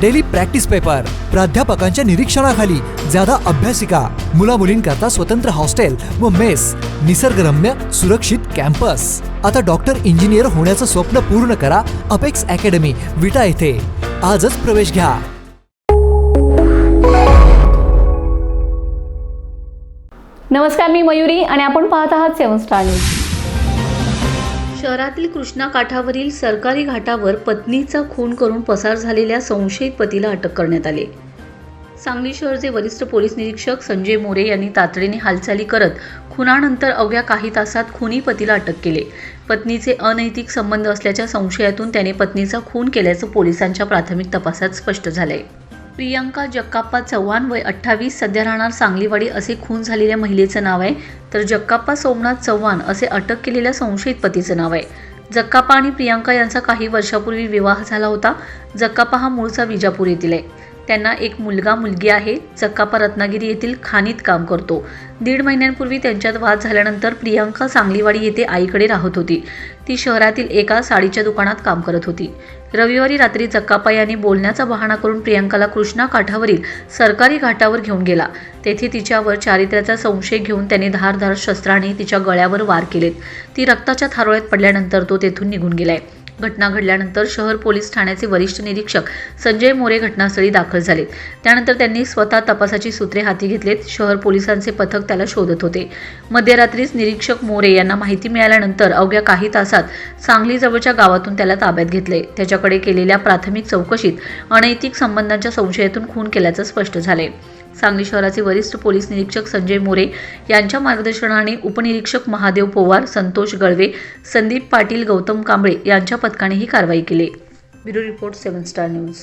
Daily practice paper प्राध्यापकांच्या निरीक्षणाखाली ज्यादा अभ्यासिका मुला मुलींकरता स्वतंत्र हॉस्टेल व मेस निसर्गरम्य सुरक्षित कॅम्पस. आता डॉक्टर इंजिनियर होण्याचं स्वप्न पूर्ण करा अपेक्स अकॅडमी विटा येथे आजच प्रवेश घ्या. नमस्कार मी मयुरी आणि आपण पाहत आहात सेवन स्टार न्यूज. शहरातील कृष्णा काठावरील सरकारी घाटावर पत्नीचा खून करून पसार झालेल्या संशयित पतीला अटक करण्यात आली. सांगली शहरचे वरिष्ठ पोलीस निरीक्षक संजय मोरे यांनी तातडीने हालचाली करत खुनानंतर अवघ्या काही तासात खुनी पतीला अटक केले. पत्नीचे अनैतिक संबंध असल्याच्या संशयातून त्याने पत्नीचा खून केल्याचं पोलिसांच्या प्राथमिक तपासात स्पष्ट झालंय. प्रियांका जक्काप्पा चव्हाण वय अठ्ठावीस सध्या राहणार सांगलीवाडी असे खून झालेल्या महिलेचं नाव आहे तर जक्काप्पा सोमनाथ चव्हाण असे अटक केलेल्या संशयित पतीचं नाव आहे. जक्काप्पा आणि प्रियांका यांचा काही वर्षापूर्वी विवाह झाला होता. जक्काप्पा हा मूळचा विजापूर येथील आहे. त्यांना एक मुलगा मुलगी आहे. चक्कापा रत्नागिरी येथील खाणीत काम करतो. दीड महिन्यांपूर्वी त्यांच्यात वाद झाल्यानंतर प्रियांका सांगलीवाडी येथे आईकडे राहत होती. ती शहरातील एका साडीच्या दुकानात काम करत होती. रविवारी रात्री जक्काप्पा यांनी बोलण्याचा बहाणा करून प्रियांकाला कृष्णा काठावरील सरकारी घाटावर घेऊन गेला. तेथे तिच्यावर चारित्र्याचा संशय घेऊन त्याने धारधार शस्त्राने तिच्या गळ्यावर वार केलेत. ती रक्ताच्या थारोळ्यात पडल्यानंतर तो तेथून निघून गेलाय. घटना घडल्यानंतर शहर पोलीस ठाण्याचे वरिष्ठ निरीक्षक संजय मोरे घटनास्थळी दाखल झाले. त्यानंतर त्यांनी स्वतः तपासाची सूत्रे हाती घेतलेत. शहर पोलिसांचे पथक त्याला शोधत होते. मध्यरात्रीच निरीक्षक मोरे यांना माहिती मिळाल्यानंतर अवघ्या काही तासात सांगलीजवळच्या गावातून त्याला ताब्यात घेतले. त्याच्याकडे केलेल्या प्राथमिक चौकशीत अनैतिक संबंधांच्या संशयातून खून केल्याचं स्पष्ट झाले. सांगली शहराचे वरिष्ठ पोलीस निरीक्षक संजय मोरे यांच्या मार्गदर्शनाने उपनिरीक्षक महादेव पोवार संतोष गळवे संदीप पाटील गौतम कांबळे यांच्या पथकाने ही कारवाई केली. Bureau report seven star news.